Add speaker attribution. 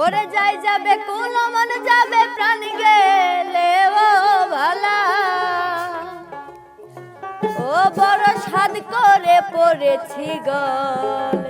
Speaker 1: ওরে যাই যাবে কোন মন যাবে, প্রাণ গেলে ও ভালা। ও বড় সাদ করে পড়েছি গলে